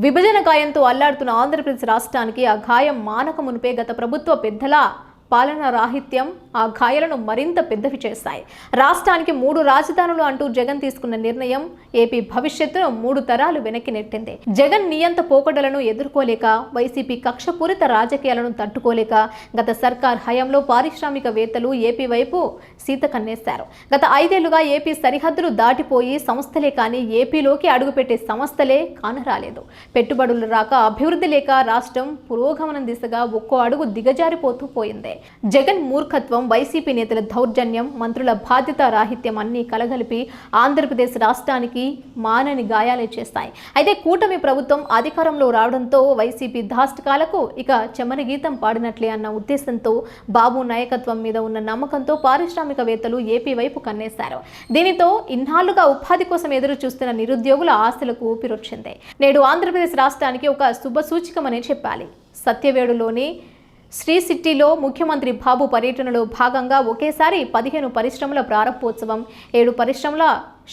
విభజన గాయంతో అల్లాడుతున్న ఆంధ్రప్రదేశ్ రాష్ట్రానికి ఆ గాయం మానక మునిపే గత ప్రభుత్వ పెద్దల పాలన రాహిత్యం ఆ గాయాలను మరింత పెద్దవి చేస్తాయి. రాష్ట్రానికి మూడు రాజధానులు అంటూ జగన్ తీసుకున్న నిర్ణయం ఏపీ భవిష్యత్తును మూడు తరాలు వెనక్కి నెట్టింది. జగన్ నియంత పోకడలను ఎదుర్కోలేక వైసీపీ కక్షపూరిత రాజకీయాలను తట్టుకోలేక గత సర్కార్ హయాంలో పారిశ్రామికవేత్తలు ఏపీ వైపు సీత కన్నేశారు గత ఐదేళ్ళుగా ఏపీ సరిహద్దులు దాటిపోయి సంస్థలే కానీ ఏపీలోకి అడుగుపెట్టే సంస్థలే కానరాలేదు. పెట్టుబడులు రాక అభివృద్ధి లేక రాష్ట్రం పురోగమనం దిశగా ఒక్కో అడుగు దిగజారిపోతూ పోయింది. జగన్ మూర్ఖత్వం వైసీపీ నేతల దౌర్జన్యం మంత్రుల బాధ్యత రాహిత్యం అన్నీ కలగలిపి ఆంధ్రప్రదేశ్ రాష్ట్రానికి మానని గాయాలే చేస్తాయి. అయితే కూటమి ప్రభుత్వం అధికారంలో రావడంతో వైసీపీ దాష్టికాలకు ఇక చెమన గీతం పాడినట్లే అన్న ఉద్దేశంతో బాబు నాయకత్వం మీద ఉన్న నమ్మకంతో పారిశ్రామికవేత్తలు ఏపీ వైపు కన్నేశారు. దీనితో ఇన్నాళ్ళుగా ఉపాధి కోసం ఎదురు చూస్తున్న నిరుద్యోగుల ఆస్తులకు ఊపిరొచ్చింది. నేడు ఆంధ్రప్రదేశ్ రాష్ట్రానికి ఒక శుభ సూచికమనే చెప్పాలి. సత్యవేడులోని శ్రీ సిటీలో ముఖ్యమంత్రి బాబు పర్యటనలో భాగంగా ఒకేసారి పదిహేను పరిశ్రమల ప్రారంభోత్సవం ఏడు పరిశ్రమల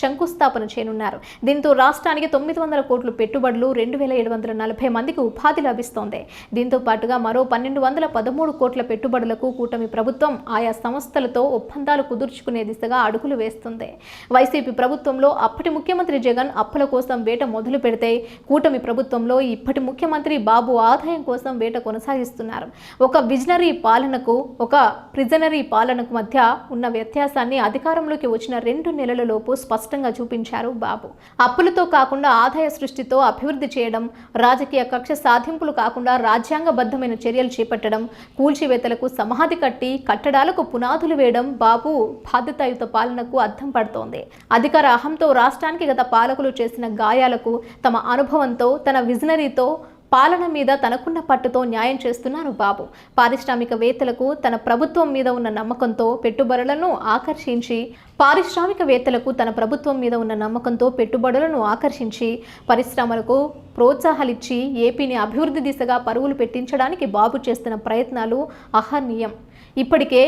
శంకుస్థాపన చేయనున్నారు. దీంతో రాష్ట్రానికి తొమ్మిది వందల కోట్లు పెట్టుబడులు రెండు వేల ఏడు వందల నలభై మందికి ఉపాధి లభిస్తోంది. దీంతో పాటుగా మరో పన్నెండు వందల పదమూడు కోట్ల పెట్టుబడులకు కూటమి ప్రభుత్వం ఆయా సంస్థలతో ఒప్పందాలు కుదుర్చుకునే దిశగా అడుగులు వేస్తుంది. వైసీపీ ప్రభుత్వంలో అప్పటి ముఖ్యమంత్రి జగన్ అప్పుల కోసం వేట మొదలు పెడితే కూటమి ప్రభుత్వంలో ఇప్పటి ముఖ్యమంత్రి బాబు ఆదాయం కోసం వేట కొనసాగిస్తున్నారు. ఒక విజనరీ పాలనకు ఒక ప్రిజనరీ పాలనకు మధ్య ఉన్న వ్యత్యాసాన్ని అధికారంలోకి వచ్చిన రెండు నెలలలోపు స్పష్టంగా చూపించారు బాబు. అప్పులతో కాకుండా ఆదాయ సృష్టితో అభివృద్ధి చేయడం రాజకీయ కక్ష సాధింపులు కాకుండా రాజ్యాంగబద్ధమైన చర్యలు చేపట్టడం కూల్చివేతలకు సమాధి కట్టి కట్టడాలకు పునాదులు వేయడం బాబు బాధ్యతాయుత పాలనకు అర్థం పడుతోంది. అధికార అహంతో రాష్ట్రానికి గత పాలకులు చేసిన గాయాలకు తమ అనుభవంతో తన విజనరీతో పాలన మీద తనకున్న పట్టుతో న్యాయం చేస్తున్నారు బాబు. పారిశ్రామికవేత్తలకు తన ప్రభుత్వం మీద ఉన్న నమ్మకంతో పెట్టుబడులను ఆకర్షించి పారిశ్రామికవేత్తలకు తన ప్రభుత్వం మీద ఉన్న నమ్మకంతో పెట్టుబడులను ఆకర్షించి పరిశ్రమలకు ప్రోత్సాహాలిచ్చి ఏపీని అభివృద్ధి దిశగా పరుగులు పెట్టించడానికి బాబు చేస్తున్న ప్రయత్నాలు అహర్నీయం. ఇప్పటికే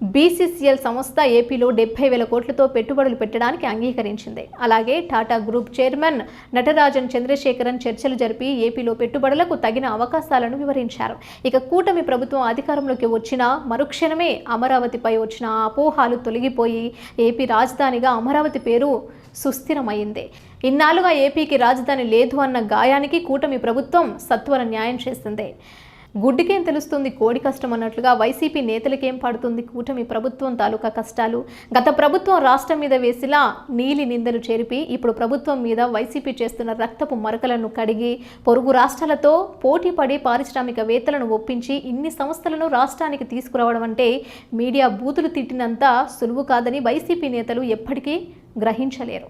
బీసీసీఎల్ సంస్థ ఏపీలో డెబ్బై వేల కోట్లతో పెట్టుబడులు పెట్టడానికి అంగీకరించింది. అలాగే టాటా గ్రూప్ చైర్మన్ నటరాజన్ చంద్రశేఖరన్ చర్చలు జరిపి ఏపీలో పెట్టుబడులకు తగిన అవకాశాలను వివరించారు. ఇక కూటమి ప్రభుత్వం అధికారంలోకి వచ్చిన మరుక్షణమే అమరావతిపై వచ్చిన అపోహాలు తొలగిపోయి ఏపీ రాజధానిగా అమరావతి పేరు సుస్థిరమైంది. ఇన్నాళ్ళుగా ఏపీకి రాజధాని లేదు అన్న గాయానికి కూటమి ప్రభుత్వం సత్వర న్యాయం చేసింది. గుడ్డికేం తెలుస్తుంది? కోడి కష్టం అన్నట్లుగా వైసీపీ నేతలకేం పడుతుంది? కూటమి ప్రభుత్వం తాలూకా కష్టాలు. గత ప్రభుత్వం రాష్ట్రం మీద వేసిన నీలి నిందలు చేరిపి ఇప్పుడు ప్రభుత్వం మీద వైసీపీ చేస్తున్న రక్తపు మరకలను కడిగి పొరుగు రాష్ట్రాలతో పోటీ పడి పారిశ్రామికవేత్తలను ఒప్పించి ఇన్ని సంస్థలను రాష్ట్రానికి తీసుకురావడం అంటే మీడియా బూతులు తిట్టినంత సులువు కాదని వైసీపీ నేతలు ఎప్పటికీ గ్రహించలేరు.